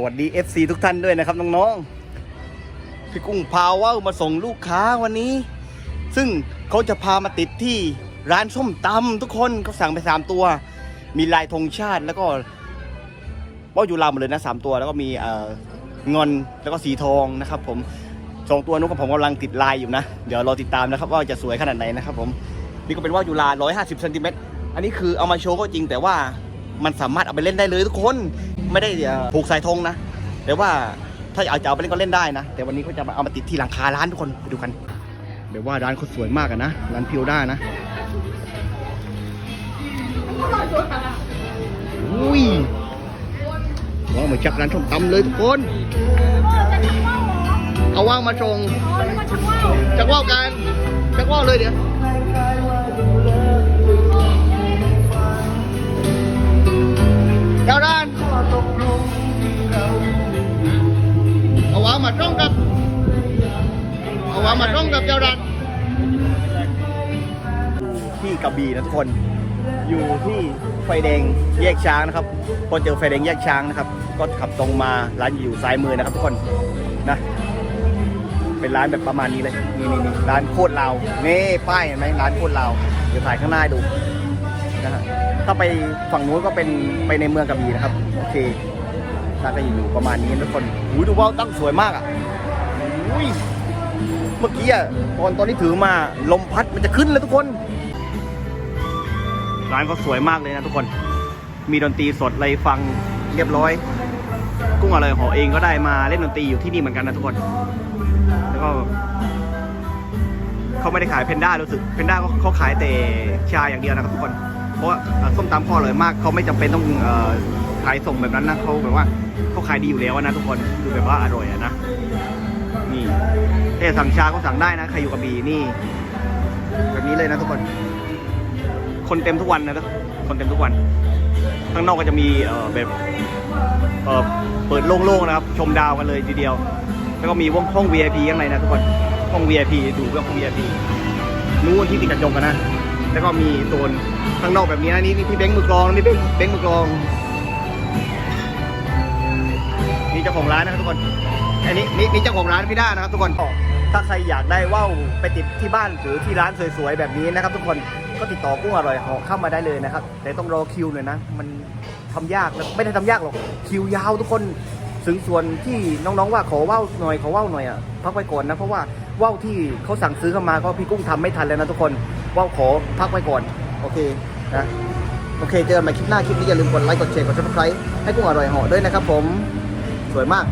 สวัสดี FC ทุกท่านด้วยนะครับน้องๆ พี่กุ้งพาว่ามาส่งลูกค้าวันนี้ ซึ่งเขาจะพามาติดที่ร้านส้มตำทุกคนเขาสั่งไปสามตัว มีลายธงชาติแล้วก็ว่าวอยู่ลาหมดเลยนะสามตัว แล้วก็มีเอ่องอนแล้วก็สีทองนะครับ ผมสองตัวนู้นกับผมกำลังติดลายอยู่นะ เดี๋ยวรอติดตามนะครับ ว่าจะสวยขนาดไหนนะครับ ผมนี่ก็เป็นว่าวยูลา150เซนติเมตรอันนี้คือเอามาโชว์ก็จริงแต่ว่ามันสามารถเอาไปเล่นได้เลยทุกคน ไม่ได้ผูกสายธงนะ แต่ว่าถ้าเอาจะเอาไปเล่นก็เล่นได้นะ แต่วันนี้เขาจะมาเอามาติดที่หลังคาร้านทุกคนไปดูกันเดี๋ยวว่าร้านเขาสวยมากอะนะ ร้านพิวด้านะอุ้ยว้าวเหมือนจักร้านส้มตำเลยทุกคน เอาว่างมาชงจักว่าวกันจักว่าวเลยเดี๋ยว รงกับเอาวามาตรงกับเจ้าดันที่กระบี่นะทุกคน อยู่ที่ไฟแดงแยกช้างนะครับ พอเจอไฟแดงแยกช้างนะครับ ก็ขับตรงมาร้านอยู่ซ้ายมือนะครับทุกคนนะเป็นร้านแบบประมาณนี้เลยนี่นี่นี่ร้านโคตรลาวนี่ป้ายเห็นไหมร้านโคตรลาวเดี๋ยวถ่ายข้างหน้าดูนะฮะถ้าไปฝั่งนู้นก็เป็นไปในเมืองกระบี่นะครับ โอเค น่าจะอยู่ประมาณนี้ทุกคนอุ้ยดูว่าวตั้งสวยมากอะอุ้ยเมื่อกี้อะตอนตอนที่ถือมาลมพัดมันจะขึ้นเลยทุกคน ร้านก็สวยมากเลยนะทุกคน มีดนตรีสดอะไรฟังเรียบร้อย กุ้งอะไรหอเองก็ได้มาเล่นดนตรีอยู่ที่นี่เหมือนกันนะทุกคน แล้วก็เขาไม่ได้ขายเพนด้ารู้สึกเพนด้าเขาขายแต่ชาอย่างเดียวนะครับทุกคน เพราะว่าส้มตำขาอร่อยมากเขาไม่จำเป็นต้องเอายส่งแบบนั้นนะเขาแบบว่าเขาขายดีอยู่แล้วนะทุกคนคือแบบว่าอร่อยอะนะนี่แต่สั่งชาก็สั่งได้นะใครอยู่กระบี่นี่ แบบนี้เลยนะทุกคน คนเต็มทุกวันนะทุกคนเต็มทุกวันข้างนอกก็จะมีเอ่อแบบเอ่อเปิดโล่งๆนะครับ ชมดาวกันเลยทีเดียว แล้วก็มีห้องห้อง VIP ข้างในนะทุกคนห้อง VIP ดูก็ห้อง VIP นู้นที่ติดกระจกกันนะ แล้วก็มีโซนข้างนอกแบบนี้นะนี่นี่พี่เบ้งมือกลองนี่เบ้งเบ้งมือกลองีเจ้าของร้านนะครับทุกคน อันนี้นี่นี่เจ้าของร้านพี่ด้านะครับทุกคน ถ้าใครอยากได้ว่าวไปติดที่บ้านหรือที่ร้านสวยๆแบบนี้นะครับ ทุกคน ก็ติดต่อกุ้งอร่อยเหอเข้ามาได้เลยนะครับ แต่ต้องรอคิวหน่อยนะ มันทำยากแล้วไม่ได้ทำยากหรอก คิวยาวทุกคน ถึงส่วนที่น้องๆว่าขอว่าวหน่อยขอว่าวหน่อยอะพักไว้ก่อนนะเพราะว่าว่าวที่เขาสั่งซื้อเข้ามาก็พี่กุ้งทำไม่ทันแล้วนะทุกคน ว่าวขอพักไว้ก่อน โอเคนะโอเค เจอกันใหม่คลิปหน้า คลิปนี้อย่าลืมกดไลค์ กดแชร์ กดซับสไครต์ให้กุ้งอร่อยหาะด้วยนะครับผม สวยมาก